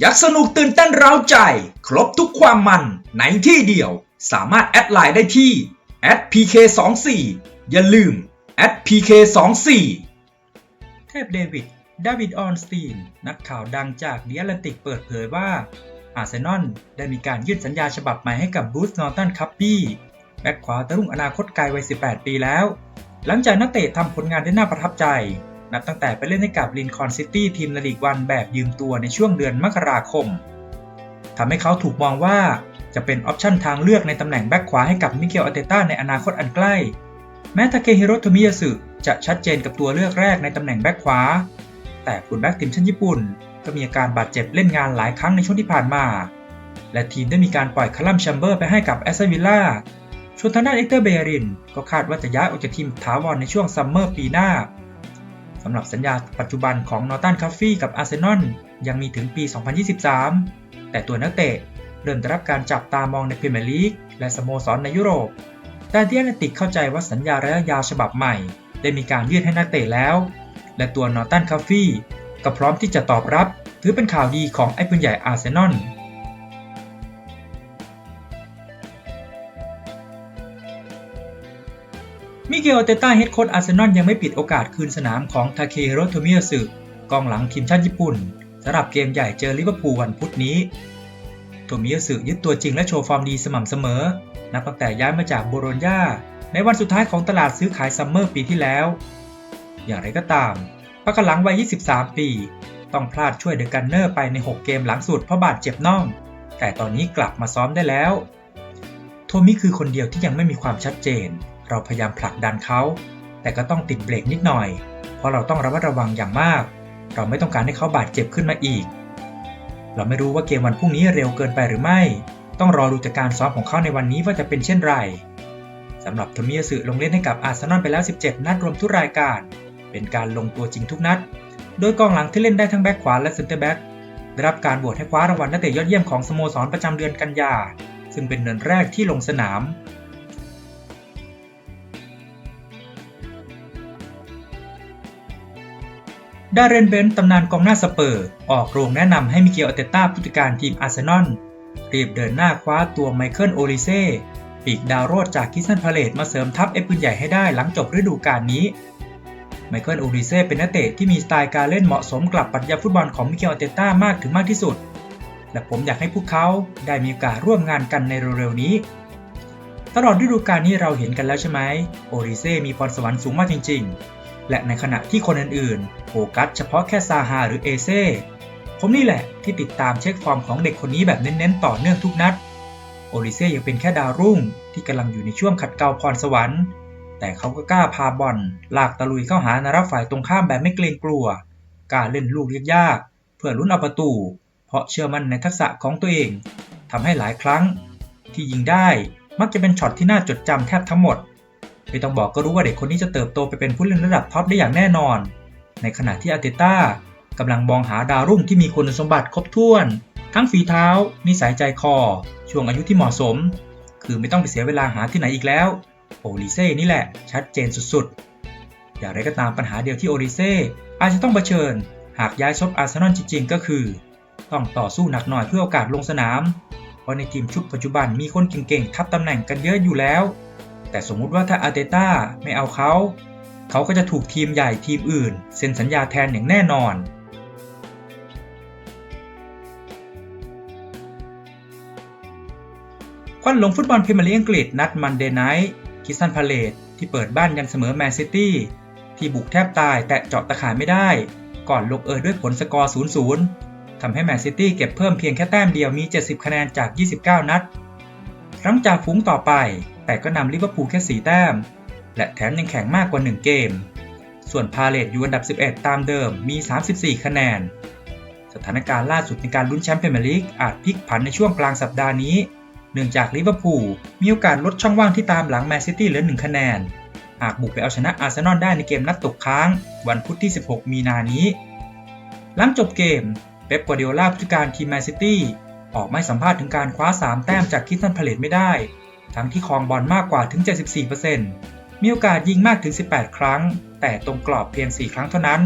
อยากสนุกตื่นเต้นเร้าใจ ครบทุกความมันในที่เดียว สามารถแอดไลน์ได้ที่ @pk24 อย่าลืม @pk24 เทพเดวิดดาวิดออนสตีน นักข่าวดังจากเดิแอตแลนติกเปิดเผยว่า อาร์เซนอลได้มีการยื่นสัญญาฉบับใหม่ให้กับบูธนอร์ตันคัพปี้แบ็คขวาตะรุ่งอนาคตไกลวัย 18 ปีแล้ว หลังจากนักเตะทำผลงานได้น่าประทับใจ นับตั้งแต่ไปเล่นให้กับลินคอนซิตี้ทีมในลีกวันแบบยืมตัวในช่วงเดือนมกราคมทำให้เขาถูกมองว่าจะเป็นออปชันทางเลือกในตำแหน่งแบ็คขวาให้กับมิเกลอาเตต้าในอนาคตอันใกล้ แม้ทาเคฮิโรโทมิยาสึจะชัดเจนกับตัวเลือกแรกในตำแหน่งแบ็คขวา แต่คุณแบ็คทีมชาติญี่ปุ่น ก็มีอาการบาดเจ็บเล่นงานหลายครั้งในช่วงที่ผ่านมา และทีมได้มีการปล่อยคาลัมแชมเบอร์ไปให้กับแอสตันวิลล่าส่วนทางด้านเอ็กเตอร์เบรินก็คาดว่าจะย้ายออกจากทีมถาวรในช่วงซัมเมอร์ปีหน้า สำหรับสัญญาปัจจุบันของนอร์ตันคัฟฟี่กับอาร์เซนอลยังมีถึงปี 2023 แต่ตัวนักเตะเริ่มได้รับการจับตามองในพรีเมียร์ลีกและสโมสรในยุโรปแต่ที่แอตแลนติกเข้าใจว่าสัญญาระยะยาวฉบับใหม่ ได้มีการยื่นให้นักเตะแล้ว และตัวนอร์ตันคัฟฟี่ก็พร้อมที่จะตอบรับ ถือเป็นข่าวดีของไอ้ปืนใหญ่อาร์เซนอล มิเกลเตต้าเฮดโค้ชอาร์เซนอลยังไม่ปิดโอกาสคืนสนามของทาเคโรโทมิยาสึกองหลังทีมชาติญี่ปุ่นสำหรับเกมใหญ่เจอลิเวอร์พูลวันพุธนี้โทมิยาสึยึดตัวจริงและโชว์ฟอร์มดีสม่ำเสมอ นับตั้งแต่ย้ายมาจากโบโรญญาในวันสุดท้ายของตลาดซื้อขายซัมเมอร์ปีที่แล้ว อย่างไรก็ตามพักหลังวัย 23 ปี ต้องพลาดช่วยเดอะกันเนอร์ไปใน 6 เกมหลังสุดเพราะบาดเจ็บน่อง แต่ตอนนี้กลับมาซ้อมได้แล้ว โทมิคือคนเดียวที่ยังไม่มีความชัดเจน เราพยายามผลักดันเขา แต่ก็ต้องติดเบรกนิดหน่อย เพราะเราต้องระมัดระวังอย่างมาก เราไม่ต้องการให้เขาบาดเจ็บขึ้นมาอีก เราไม่รู้ว่าเกมวันพรุ่งนี้เร็วเกินไปหรือไม่ ต้องรอดูจากการซ้อมของเขาในวันนี้ว่าจะเป็นเช่นไรสำหรับโทมิยาสึลงเล่นให้กับอาร์เซนอลไปแล้ว 17 นัดรวมทุกรายการ เป็นการลงตัวจริงทุกนัด โดยกองหลังที่เล่นได้ทั้งแบ็คขวาและเซนเตอร์แบ็กได้รับการโหวตให้คว้ารางวัลนักเตะยอดเยี่ยมของสโมสรประจำเดือนกันยา ซึ่งเป็นเดือนแรกที่ลงสนาม ดาเรนเบนตำนานกองหน้าสเปอร์ ออกโรงแนะนำให้มิเกลอเตต้าผู้จัดการทีมอาร์เซนอลรีบเดินหน้าคว้าตัวไมเคิลโอลิเซ่ปีกดาวโรดจากคิสซันพาเลตมาเสริมทัพเอฟปืนใหญ่ให้ได้หลังจบฤดูกาลนี้ไมเคิลโอลิเซ่เป็นนักเตะที่มีสไตล์การเล่นเหมาะสมกับปรัชญาฟุตบอลของมิเกลอเตต้ามากถึงมากที่สุด และผมอยากให้พวกเขาได้มีโอกาสร่วมงานกันในเร็วๆนี้ตลอดฤดูกาลนี้เราเห็นกันแล้วใช่ไหม โอลิเซ่มีพรสวรรค์สูงมากจริงๆ และในขณะที่คนอื่นๆ โฟกัสเฉพาะแค่ซาฮาหรือเอเซ่ผมนี่แหละที่ติดตามเช็คฟอร์มของเด็กคนนี้แบบเน้นๆ ต่อเนื่องทุกนัด โอลิเซ่ยังเป็นแค่ดาวรุ่งที่กำลังอยู่ในช่วงขัดเกลาพรสวรรค์ แต่เขาก็กล้าพาบอลลากตะลุยเข้าหานารับฝ่ายตรงข้ามแบบไม่เกรงกลัวกล้าเล่นลูกยากๆเพื่อลุ้นเอาประตู เพราะเชื่อมั่นในทักษะของตัวเองทำให้หลายครั้ง ที่ยิงได้มักจะเป็นช็อตที่น่าจดจำแทบทั้งหมด ไม่ต้องบอกก็รู้ว่าเด็กคนนี้จะเติบโตไปเป็นผู้เล่นระดับท็อปได้อย่างแน่นอน ในขณะที่อาร์เตต้ากำลังมองหาดาวรุ่งที่มีคุณสมบัติครบถ้วน ทั้งฝีเท้า นิสัยใจคอ ช่วงอายุที่เหมาะสม คือไม่ต้องไปเสียเวลาหาที่ไหนอีกแล้ว โอลิเซ่นี่แหละ ชัดเจนสุดๆ อย่างไรก็ตามปัญหาเดียวที่โอลิเซ่อาจจะต้องเผชิญ หากย้ายซบอาร์เซนอลจริงๆ ก็คือ ต้องต่อสู้หนักหน่อยเพื่อโอกาสลงสนาม เพราะในทีมชุดปัจจุบันมีคนเก่งๆทับตำแหน่งกันเยอะอยู่แล้ว แต่สมมุติว่าถ้าอาร์เตต้าไม่เอาเขาเขาก็จะถูกทีมใหญ่ทีมอื่น เซ็นสัญญาแทนอย่างแน่นอนควันหลงฟุตบอลพรีเมียร์ลีกอังกฤษนัดมันเดย์ไนท์คิสตันพาเลตที่เปิดบ้านยันเสมอแมนซิตี้ที่บุกแทบตายแต่เจาะตะข่ายไม่ได้ ก่อนลงเอยด้วยผลสกอร์ 0-0 ทำให้แมนซิตี้เก็บเพิ่มเพียงแค่แต้มเดียวมี 70 คะแนนจาก 29 นัดรั้งจากฝูงต่อไป แต่ก็นำลิเวอร์พูลแค่ 4 แต้ม และแถมยังแข่งมากกว่า 1 เกม ส่วนพาเลตอยู่อันดับ 11 ตามเดิมมี 34 คะแนน สถานการณ์ล่าสุดในการลุ้นแชมป์พรีเมียร์ลีกอาจพลิกผันในช่วงกลางสัปดาห์นี้ เนื่องจากลิเวอร์พูลมีโอกาสลดช่องว่างที่ตามหลังแมนซิตี้เหลือ 1 คะแนน หากบุกไปเอาชนะอาร์เซนอลได้ในเกมนัดตกค้าง วันพุธที่ 16 มีนานี้ หลังจบเกมเป๊ป กัวเดียล่าผู้จัดการทีมแมนซิตี้ออกไม่สัมภาษณ์ถึงการคว้า 3 แต้มจากคิสตันพาเลตไม่ได้ ทั้งที่ครองบอลมากกว่าถึง 74%มีโอกาสยิงมากถึง 18 ครั้ง แต่ตรงกรอบเพียง 4 ครั้งเท่านั้น